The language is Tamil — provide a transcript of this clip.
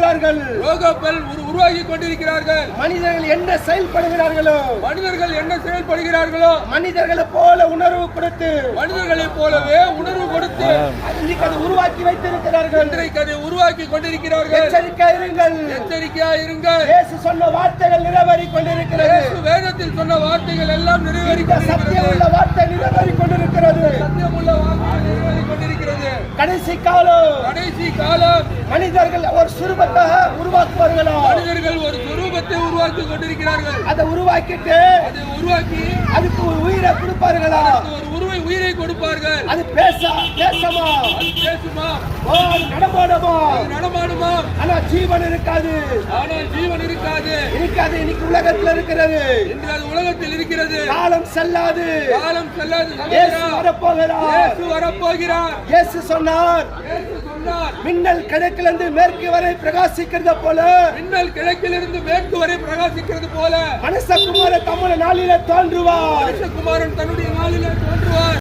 ரோகப்பல் உரு- உருவாகி கொண்டிருக்கிறார்கள். மனிதர்கள் என்ன செயல்படுகிறார்களோ மனிதர்கள் என்ன செயல்படுகிறார்களோ மனிதர்களை போல உணர்வு கொடுத்து மனிதர்களைப் போலவே உணர்வு கொடுத்து அதை உருவாக்கி வைத்திருக்கிறார்கள். இன்றைக்கு அதை உருவாக்கி கொண்டிருக்கிறார்கள். எச்சரிக்கை இருங்கள். எச்சரிக்கையா இருங்கள். இயேசு சொன்ன வார்த்தைகள் நிறைவேறி கொண்டிருக்கிறது. வேதத்தில் சொன்ன வார்த்தைகள் எல்லாம் நிறைவேறி சத்தியம் உள்ள வார்த்தை நிறைவேறி கொண்டிருக்கிறது. சத்தியமுள்ள வார்த்தைகள் நிறைவேறி கொண்டிருக்கிறது. கடைசி காலம். கடைசி காலம் மனிதர்கள் ஒரு சுரூபத்தாக உருவாக்குவார்களா? மனிதர்கள் ஒரு சுரூபத்தை உருவாக்கி கொண்டிருக்கிறார்கள். அதை உருவாக்கிட்டு அதை உருவாக்கி அதுக்கு ஒரு உயிரை கொடுப்பார்களா? ஒரு உருவை உயிரை கொடுப்பார்கள். அது பேச பேசமா? அது பேசுமா? நடமாடமா ஜீவன் இருக்காது. ஆனால் ஜீவன் இருக்காது. இருக்காது இன்னைக்கு உலகத்துல இருக்கிறது. இன்று அது உலகத்தில் இருக்கிறது. காலம் செல்லாது. காலம் செல்லாது. இயேசு. வரப்போகிறார் இயேசு வரப்போகிறார் இயேசு சொன்னார். இயேசு சொன்னார். மின்னல் கிழக்கிலிருந்து மேற்கு வரை பிரகாசிக்கிறத போல. மின்னல் கிழக்கிலிருந்து மேற்கு வரை பிரகாசிக்கிறது போல. மனசகுமார தமிழ் நாளில தோன்றுவார். மனுஷகுமாரன் தன்னுடைய நாளிலே